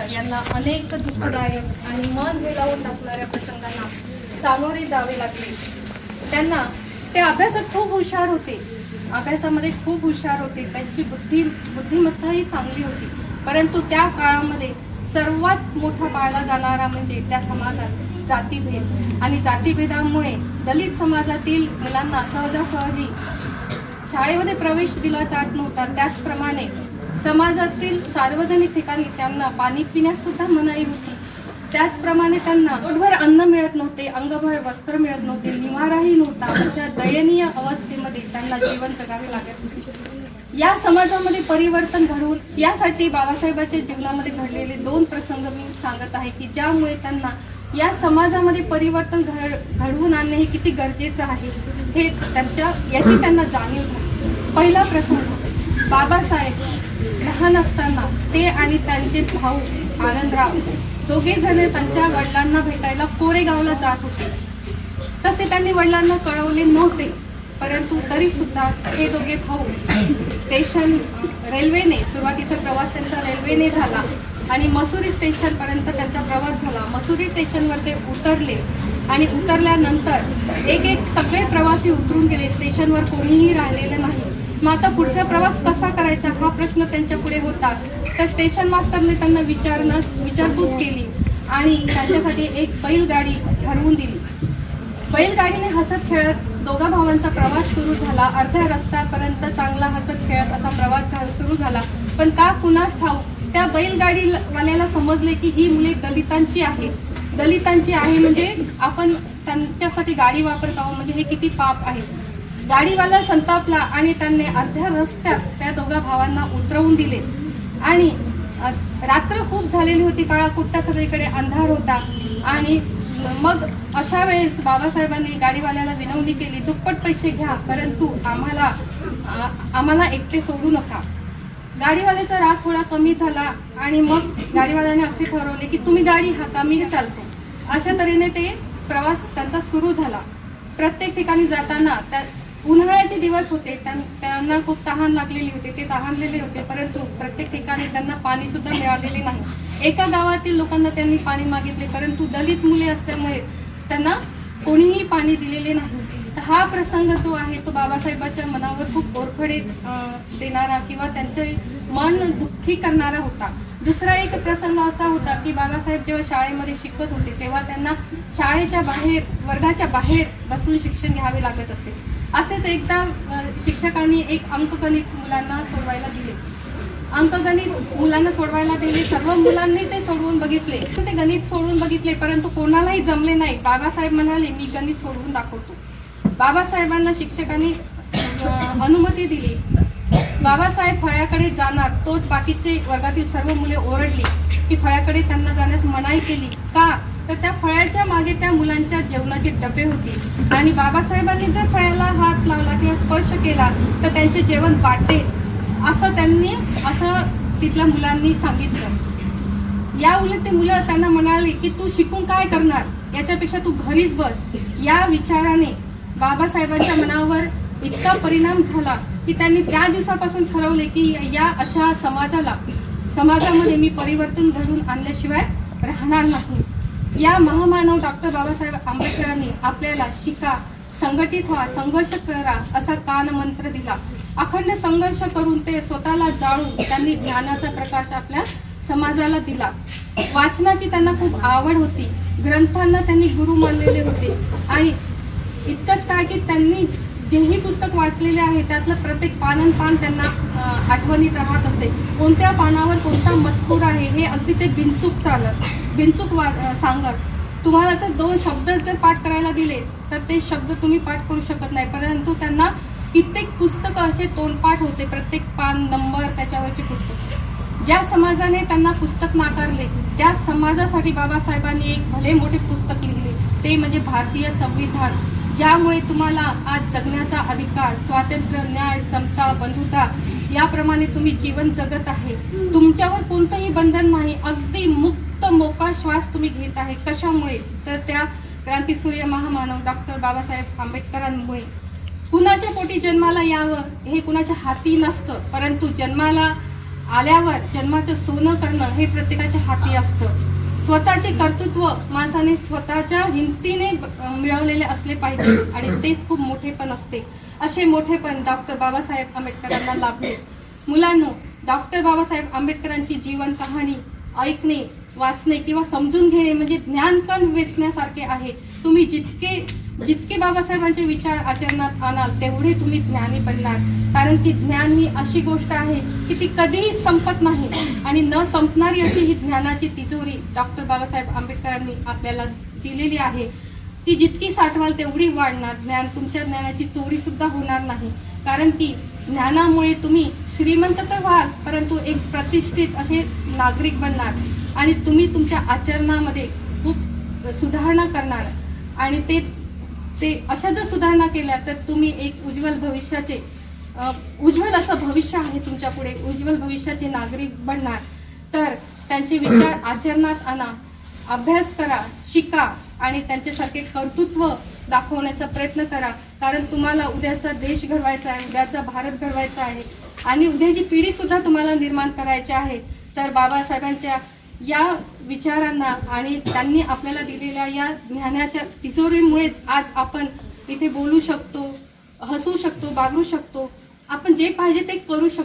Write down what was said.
आंबेडकर यांना अनेक दुःखदायक आणि मन हेलावून टाकणाऱ्या प्रसंगांना सामोरे जावे लागले. त्यांना ते अभ्यासात खूप हुशार होते. अभ्यासामध्ये खूप हुशार होते. त्यांची बुद्धी बुद्धिमत्ताही चांगली होती. परंतु त्या काळामध्ये सर्वात मोठा पाळला जाणारा म्हणजे त्या समाजात जातीभेद. आणि जातीभेदामुळे दलित समाजातील मुलांना सहजासहजी शाळेमध्ये प्रवेश दिला जात नव्हता. त्याचप्रमाणे समाजातील सार्वजनिक ठिकाणी त्यांना पाणी पिण्यास सुद्धा मनाई होती. त्याचप्रमाणे त्यांना पोटभर अन्न मिळत नव्हते अंगभर वस्त्र मिळत नव्हते निवाराही नव्हता. अशा दयनीय अवस्थेमध्ये त्यांना जीवन जगावे लागत होते. या समाजामध्ये परिवर्तन घडवून यासाठी बाबासाहेबांच्या जीवनामध्ये घडलेले दोन प्रसंग मी सांगत आहे की ज्यामुळे त्यांना या समाजामध्ये परिवर्तन घड घडवून आणणे हे किती गरजेचं आहे हे त्यांच्या याची त्यांना जाणीव झाली. पहिला प्रसंग बाबासाहेब लहान असताना ते आणि त्यांचे भाऊ आनंदराव दोघे जण त्यांच्या वडिलांना भेटायला कोरेगावला जात होते. तसे त्यांनी वडिलांना कळवले नव्हते परंतु तरी सुद्धा हे दोघे भाऊ स्टेशन रेल्वेने सुरुवातीचा प्रवास त्यांचा रेल्वेने झाला आणि मसुरी स्टेशन पर्यंत त्यांचा प्रवास झाला. मसुरी स्टेशनवर ते उतरले आणि उतरल्यानंतर एक एक सगळे प्रवासी उतरून गेले. स्टेशनवर कोणीही राहिलेलं नाही मग आता पुढचा प्रवास कसा करायचा? हा प्रश्न त्यांच्या पुढे होता. तर स्टेशन मास्तरने त्यांना विचारणं विचारपूस केली आणि त्यांच्यासाठी एक बैलगाडी ठरवून दिली. बैलगाडीने हसत खेळत दोघा भावांचा प्रवास सुरू झाला. अर्ध्या रस्त्यापर्यंत चांगला हसत खेळत असा प्रवास झा- सुरू झाला. पण का कुणास ठाऊक त्या बैलगाडीवाल्याला समजले की ही मुले दलितांची आहे दलितांची आहे म्हणजे आपण त्यांच्यासाठी गाडी वापरत आहोत. म्हणजे हे किती पाप आहे. गाडीवाला संतापला आणि त्यांनी अर्ध्या रस्त्यात त्या दोघा भावांना उतरवून दिले. आणि रात्र खूप झालेली होती काळा कुट्टा सगळीकडे अंधार होता. आणि मग अशा वेळेस बाबासाहेबांनी गाडीवाल्याला विनवणी केली दुप्पट पैसे घ्या परंतु आम्हाला आम्हाला एकटे सोडू नका. गाडीवाल्याचा राग थोडा कमी झाला आणि मग गाडीवाल्याने असे ठरवले की तुम्ही गाडी हाता मी चालतो. अशा तऱ्हेने ते प्रवास त्यांचा सुरू झाला. प्रत्येक ठिकाणी जाताना त्या उन्हाळ्याचे दिवस होते त्यां- त्यांना खूप तहान लागलेली होती ते तहानलेले होते परंतु प्रत्येक ठिकाणी त्यांना पाणी सुद्धा मिळालेले नाही. एका गावातील लोकांना त्यांनी पाणी मागितले परंतु दलित मुले असल्यामुळे त्यांना कोणीही पाणी दिलेले नाही. तर हा प्रसंग जो आहे तो बाबासाहेबांच्या मनावर खूप ओरखडे देणारा किंवा त्यांचे मन दुःखी करणारा होता. दुसरा एक प्रसंग असा होता की बाबासाहेब जेव्हा शाळेमध्ये शिकत होते तेव्हा त्यांना शाळेच्या बाहेर वर्गाच्या बाहेर बसून शिक्षण घ्यावे लागत असे. असेच एकदा शिक्षकांनी एक अंकगणित मुलांना सोडवायला दिले. अंकगणित मुलांना सोडवायला दिले सर्व मुलांनी ते सोडवून बघितले. ते गणित सोडवून बघितले परंतु कोणालाही जमले नाही. बाबासाहेब म्हणाले मी गणित सोडवून दाखवतो. बाबासाहेबांना शिक्षकांनी अनुमती दिली. बाबासाहेब फळ्याकडे जाणार तोच बाकीचे वर्गातील सर्व मुले ओरडली की फळ्याकडे त्यांना जाण्यास मनाई केली. का? तर त्या फळ्याच्या मागे त्या मुलांच्या जेवणाचे डबे होते. आणि बाबासाहेबांनी जर फळ्याला हात लावला किंवा स्पर्श केला तर त्यांचे जेवण वाटेल असं त्यांनी असं तिथल्या मुलांनी सांगितलं. या उलट ते मुलं त्यांना म्हणाले की तू शिकून काय करणार? याच्यापेक्षा तू घरीच बस. या विचाराने बाबासाहेबांच्या मनावर इतका परिणाम झाला की त्यांनी त्या दिवसापासून ठरवले की या अशा समाजाला समाजामध्ये मी परिवर्तन घडून आणल्याशिवाय राहणार नाही. या महामानव डॉक्टर बाबासाहेब आंबेडकरांनी आपल्याला शिका संघटित व्हा संघर्ष करा असा कान मंत्र दिला. अखंड संघर्ष करून ते स्वतःला जाळून त्यांनी ज्ञानाचा प्रकाश आपल्या समाजाला दिला. वाचनाची त्यांना खूप आवड होती. ग्रंथांना त्यांनी गुरु मानलेले होते. आणि इतकंच काय की त्यांनी जेही पुस्तक वाचलेले आहे त्यातलं प्रत्येक पानन पान त्यांना आठवणीत राहत असे. कोणत्या पानावर कोणता मजकूर आहे हे अगदी ते बिनचूक चालत. बिनचूक वा सांगत. तुम्हाला तर दोन शब्द जर पाठ करायला दिले तर ते शब्द तुम्ही पाठ करू शकत नाही. परंतु त्यांना कित्येक पुस्तकं असे तोंडपाठ होते प्रत्येक पान नंबर त्याच्यावरची पुस्तक. ज्या समाजाने त्यांना पुस्तक नाकारले त्या समाजासाठी बाबासाहेबांनी एक भले मोठे पुस्तक लिहिले. ते म्हणजे भारतीय संविधान. ज्यामुळे तुम्हाला आज जगण्याचा अधिकार स्वातंत्र्य न्याय समता बंधुता याप्रमाणे तुम्ही जीवन जगत आहे. तुमच्यावर कोणतंही बंधन नाही. अगदी मुक्त मोकळा श्वास तुम्ही घेत आहे. कशामुळे? तर त्या क्रांतीसूर्य महामानव डॉक्टर बाबासाहेब आंबेडकरांमुळे. कुणाच्या पोटी जन्माला यावं हे कुणाच्या हाती नसतं परंतु जन्माला आल्यावर जन्माचं सोनं करणं हे प्रत्येकाच्या हाती असतं. स्वतःचे कर्तृत्व माणसाने स्वतःच्या हिमतीने मिळवलेले असले पाहिजे आणि तेच खूप मोठेपण असते. असे मोठेपण डॉक्टर बाबासाहेब आंबेडकरांना लाभले. मुलांनो डॉक्टर बाबासाहेब आंबेडकरांची जीवन कहाणी ऐकणे वाचणे किंवा समजून घेणे म्हणजे ज्ञानकण वेचण्यासारखे आहे. तुम्ही जितके जितके बाबासाहेबांचे विचार आचरणात आणाल तेवढे तुम्ही ज्ञानी बनणार. कारण की ज्ञान ही अशी गोष्ट आहे की ती कधीही संपत नाही. आणि न संपणारी अशी ही ज्ञानाची तिजोरी डॉक्टर बाबासाहेब आंबेडकरांनी आपल्याला दिलेली आहे. ती जितकी साठवाल तेवढी वाढणार. ज्ञान तुमच्या ज्ञानाची चोरी सुद्धा होणार नाही. कारण की ज्ञानामुळे तुम्ही श्रीमंत तर व्हाल परंतु एक प्रतिष्ठित असे नागरिक बनणार आणि तुम्ही तुमच्या आचरणामध्ये खूप सुधारणा करणार. आणि ते ते अशा जर सुधारणा केल्या तर तुम्ही एक उज्ज्वल भविष्याचे उज्ज्वल असं भविष्य आहे तुमच्यापुढे उज्ज्वल भविष्याचे नागरिक बनणार. तर त्यांचे विचार आचरणात आणा अभ्यास करा शिका आणि त्यांच्यासारखे कर्तृत्व दाखवण्याचा प्रयत्न करा. कारण तुम्हाला उद्याचा देश घडवायचा आहे उद्याचा भारत घडवायचा आहे. आणि उद्याची पिढी सुद्धा तुम्हाला निर्माण करायची आहे. तर बाबासाहेबांच्या या विचारांना आणि त्यांनी आपल्याला दिलेल्या या ज्ञानाच्या तिजोरीमुळेच आज आपण इथे बोलू शकतो हसू शकतो बागरू शकतो. आपण जे पाहिजे ते करू शकतो.